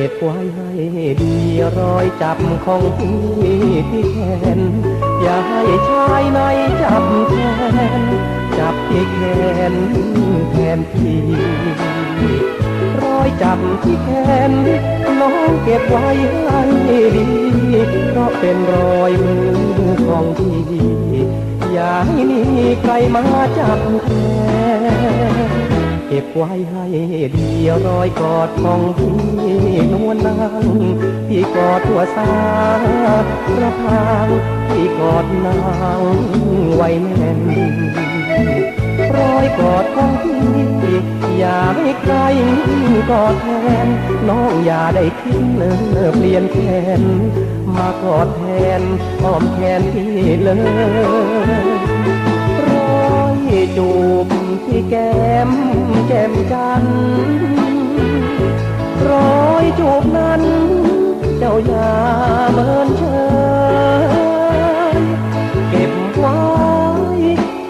ก็บไว้ให้ดีรอยจับของพี่ที่แขนอย่าให้ชายในจับแทนจับที่แขนแทนพี่รอยจับที่แขนน้องเก็บไว้ให้ดีเพราะเป็นรอยมือของพี่อย่าให้มีใครมาจับแทน เก็บไว้ให้ดีรอยกอดของพี่นวลนางพี่กอดทั่วสาระพางพี่กอดนางไว้แน่นรอยกอดของพี่อย่าให้ใครกอดแทนน้องอย่าได้คิดเนอเปลี่ยนแขนมากอดแทนอ้อมแขนพี่เลยรอยจูบ ที่แก้มแก้มจันทร์รอยจูบนั้น เจ้าอย่าเมินเฉยเก็บไว้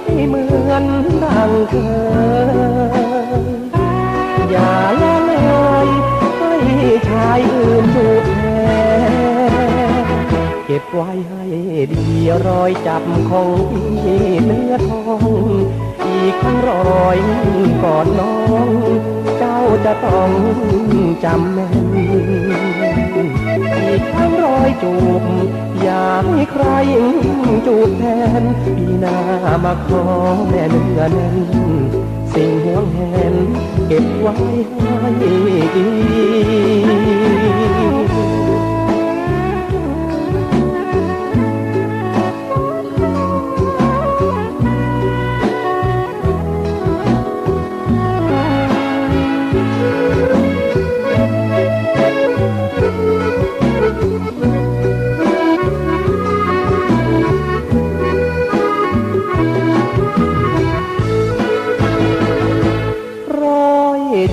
ให้เหมือนดังเคยอย่าละเลยให้ชายอื่นจูบแทนเก็บไว้ให้ดีรอยจับของพี่เนื้อทอง อยกอดน้อง เจ้าจะต้องจำแม่นอีกครั้งรอยจูบ อย่าให้ใครจูบแทนปีหน้ามาขอแม่เนื้อแน่นสิ่งห่วงแหนเก็บไว้ให้ดี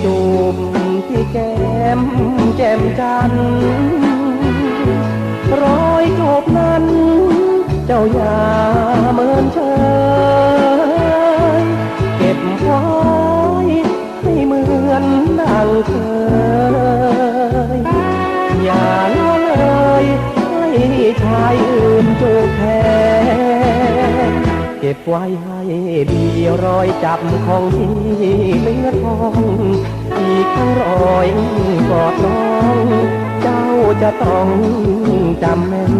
จูบที่แก้มแจ่มจันรอยจูบนั้น เจ้าอย่าเมินเฉยเก็บไว้ให้เหมือนดังเคย อย่าละเลยให้ชายอื่นจูบแทน เก็บไว้ให้ดีรอยจับของพี่เนื้อทอง อีกทั้งรอยกอดน้อง เจ้าจะต้องจำแม่น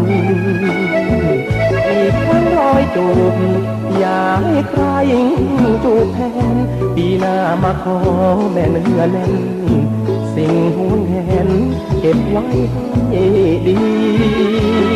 อีกทั้งรอยจูบอย่าให้ใครจูบแทนปีหน้ามาขอแม่เนื้อแน่น สิ่งหวงแหนเก็บไว้ให้ดี